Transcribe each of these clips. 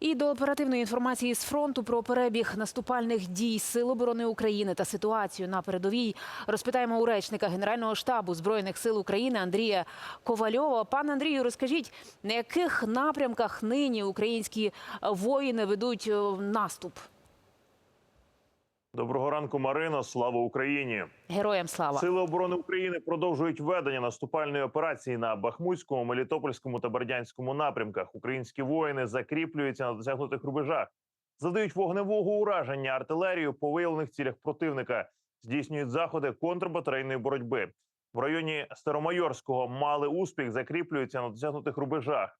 І до оперативної інформації з фронту про перебіг наступальних дій Сил оборони України та ситуацію на передовій розпитаємо у речника Генерального штабу збройних сил України Андрія Ковальова. Пане Андрію, розкажіть, на яких напрямках нині українські воїни ведуть е, наступ? Доброго ранку, Марино. Слава Україні! Героям слава! Сили оборони України продовжують ведення наступальної операції на Бахмутському, Мелітопольському та Бердянському напрямках. Українські воїни закріплюються на досягнутих рубежах, задають вогневого ураження артилерію по виявлених цілях противника, здійснюють заходи контрбатарейної боротьби. В районі Старомайорського мали успіх, закріплюються на досягнутих рубежах.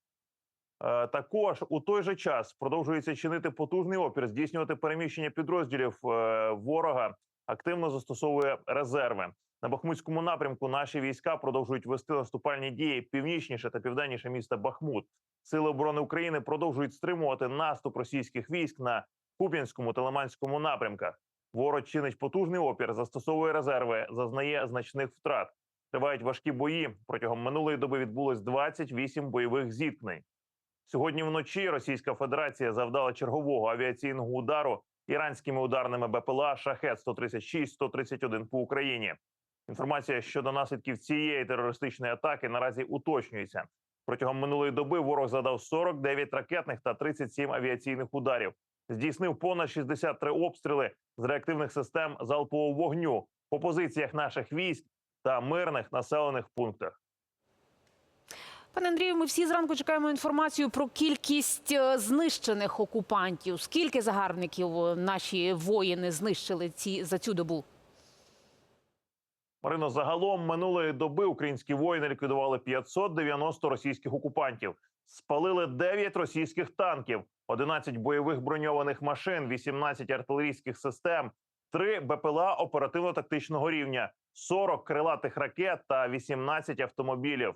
Е, Також у той же час продовжується чинити потужний опір, здійснювати переміщення підрозділів е, ворога, активно застосовує резерви. На Бахмутському напрямку наші війська продовжують вести наступальні дії північніше та південніше міста Бахмут. Сили оборони України продовжують стримувати наступ російських військ на Куп'янському та Лиманському напрямках. Ворог чинить потужний опір, застосовує резерви, зазнає значних втрат. Тривають важкі бої. Протягом минулої доби відбулось 28 бойових зіткнень. Сьогодні вночі Російська Федерація завдала чергового авіаційного удару іранськими ударними БПЛА Шахет 136 131 по Україні. Інформація щодо наслідків цієї терористичної атаки наразі уточнюється. Протягом минулої доби ворог задав 49 ракетних та 37 авіаційних ударів. Здійснив понад 63 обстріли з реактивних систем залпового вогню по позиціях наших військ та мирних населених пунктах. Пане Андрію, ми всі зранку чекаємо інформацію про кількість е, знищених окупантів. Скільки загарбників е, наші воїни знищили ці за цю добу? Марино, загалом минулої доби українські воїни ліквідували 590 російських окупантів, спалили 9 російських танків, 11 бойових броньованих машин, 18 артилерійських систем, 3 БПЛА оперативно-тактичного рівня, 40 крилатих ракет та 18 автомобілів.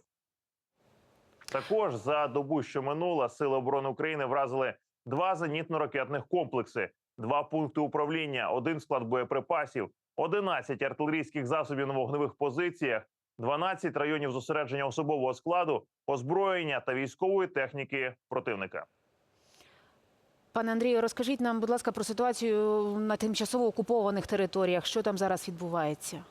Також за добу, що минула, Сили оборони України вразили два зенітно-ракетних комплекси, два пункти управління, один склад боєприпасів, 11 артилерійських засобів на вогневих позиціях, 12 районів зосередження особового складу, озброєння та військової техніки противника. Пане Андрію, розкажіть нам, будь ласка, про ситуацію на тимчасово окупованих територіях. Що там зараз відбувається?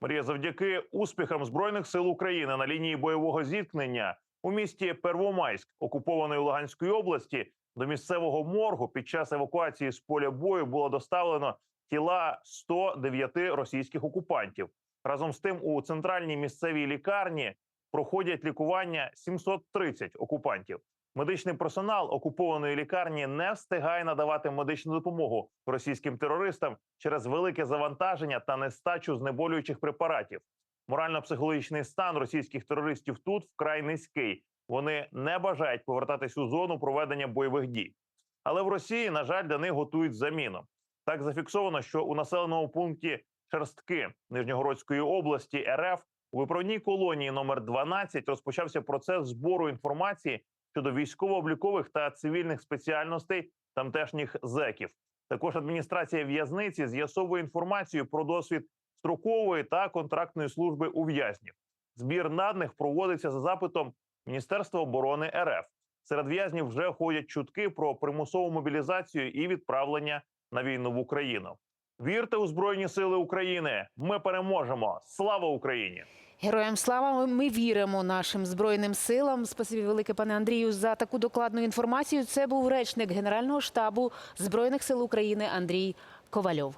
Марія, завдяки успіхам збройних сил України на лінії бойового зіткнення у місті Первомайськ, окупованої Луганської області, до місцевого моргу під час евакуації з поля бою було доставлено тіла 109 російських окупантів. Разом з тим, у центральній місцевій лікарні проходять лікування 730 окупантів. Медичний персонал окупованої лікарні не встигає надавати медичну допомогу російським терористам через велике завантаження та нестачу знеболюючих препаратів. Морально-психологічний стан російських терористів тут вкрай низький. Вони не бажають повертатись у зону проведення бойових дій. Але в Росії, на жаль, для них готують заміну. Так зафіксовано, що у населеному пункті Шерстки Нижньогородської області РФ у виправній колонії номер 12 розпочався процес збору інформації щодо військово-облікових та цивільних спеціальностей тамтешніх зеків. Також адміністрація в'язниці з'ясовує інформацію про досвід строкової та контрактної служби ув'язнів. Збір надних проводиться за запитом Міністерства оборони РФ. Серед в'язнів вже ходять чутки про примусову мобілізацію і відправлення на війну в Україну. Вірте у Збройні Сили України! Ми переможемо! Слава Україні! Героям слава! Ми віримо нашим збройним силам. Спасибі велике, пане Андрію, за таку докладну інформацію. Це був речник Генерального штабу збройних сил України Андрій Ковальов.